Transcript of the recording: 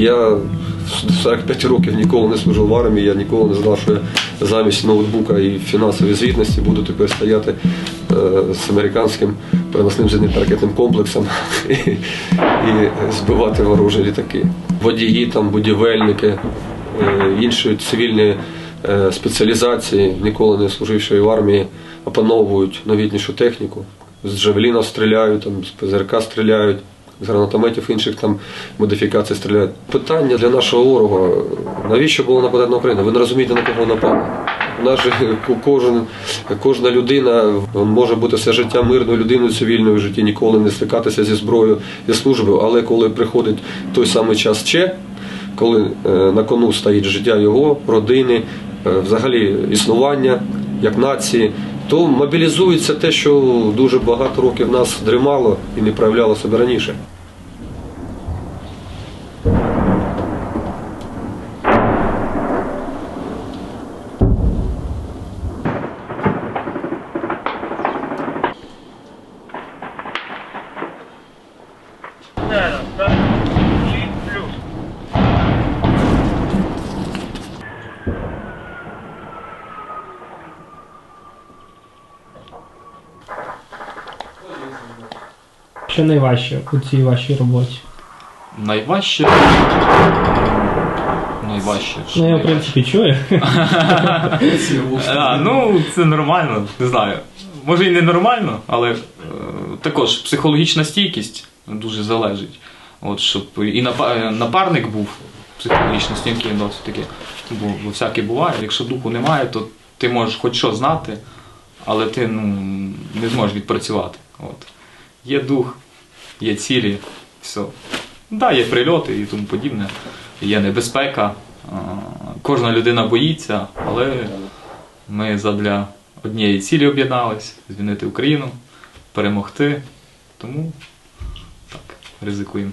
Я 45 років ніколи не служив в армії, я ніколи не знав, що я замість ноутбука і фінансової звітності буду тепер стояти е, з американським переносним зенітно-ракетним комплексом і, і збивати ворожі літаки. Водії, там, будівельники, е, інші цивільні е, спеціалізації, ніколи не служивши в армії, опановують новітнішу техніку. З джавеліна стріляють, там, з ПЗРК стріляють, з гранатометів інших там модифікацій стріляють. Питання для нашого ворога: навіщо було нападати на Україну? Ви не розумієте, на кого напали. У нас же кожен, кожна людина може бути все життя мирною людиною цивільною в житті, ніколи не стикатися зі зброєю зі службою. Але коли приходить той самий час ще, коли е, на кону стоїть життя його, родини, е, взагалі існування як нації, то мобілізується те, що дуже багато років нас дрімало і не проявляло себе раніше. Що найважче у цій вашій роботі? Найважче. Найважче. Ну, я в принципі чую. А, ну, це нормально, не знаю. Може і не нормально, але е, також психологічна стійкість дуже залежить. От, щоб і напа- е, напарник був психологічно стійкий, досить таки. Бо, бо всяке буває. Якщо духу немає, то ти можеш хоч що знати, але ти ну, не зможеш відпрацювати. От. Є дух, є цілі, все. Да, є прильоти і тому подібне, є небезпека. Кожна людина боїться, але ми задля однієї цілі об'єднались звільнити Україну, перемогти. Тому так, ризикуємо.